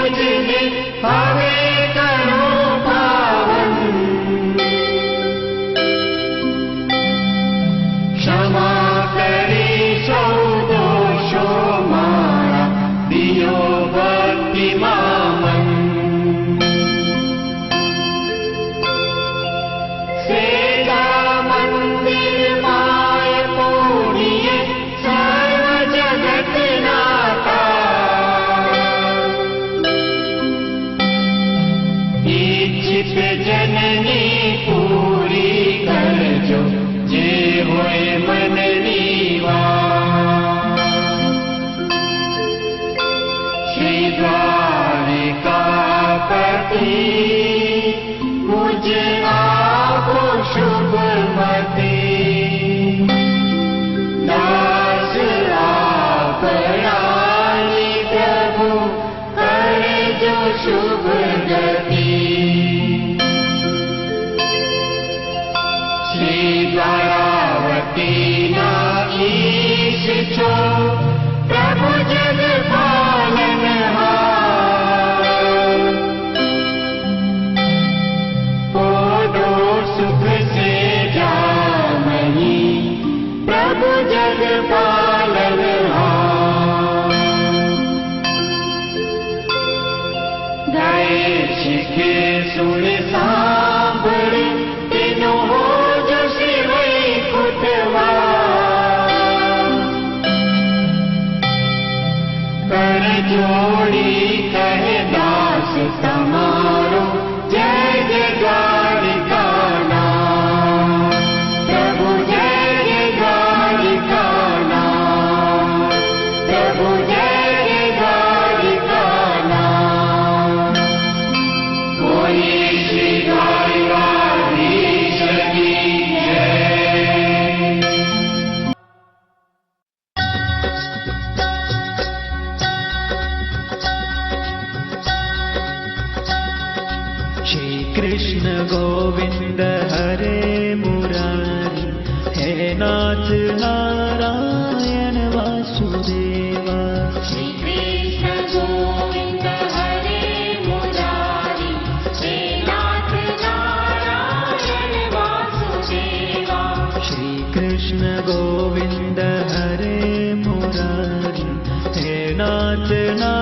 मुझे हवे करो द्वारिकापति मुझ आपो शुभ मति। दास आपरानी प्रभु करे जो शुभ गति। श्री द्वारावती नाईश छो प्रभु जग नाथ नारायण वासुदेव। श्री कृष्ण गोविन्द हरे मुरारी हे नाथ नारायण वासुदेवा। श्रीकृष्ण गोविन्द हरे मुरारी हे नाथ नारायण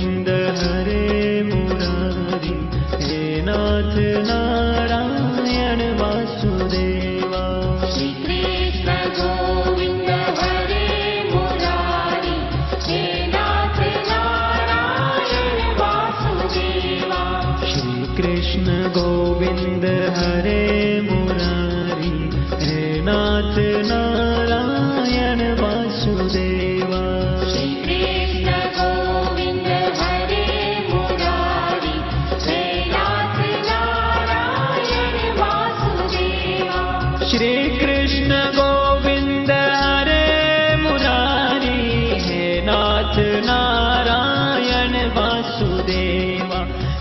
श्रीकृष्ण गोविन्द हरे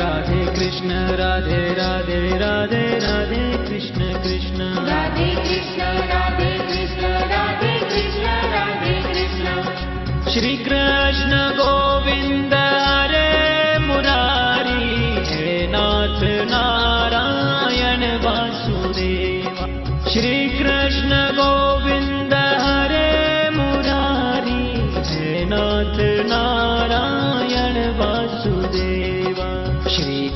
राधे कृष्ण राधे राधे राधे राधे कृष्ण कृष्ण। राधे कृष्ण राधे कृष्ण राधे कृष्ण राधे कृष्ण। श्री कृष्ण गोविन्द हरे मुरारी हे नाथ नारायण वासुदेव। श्री कृष्ण गोविन्द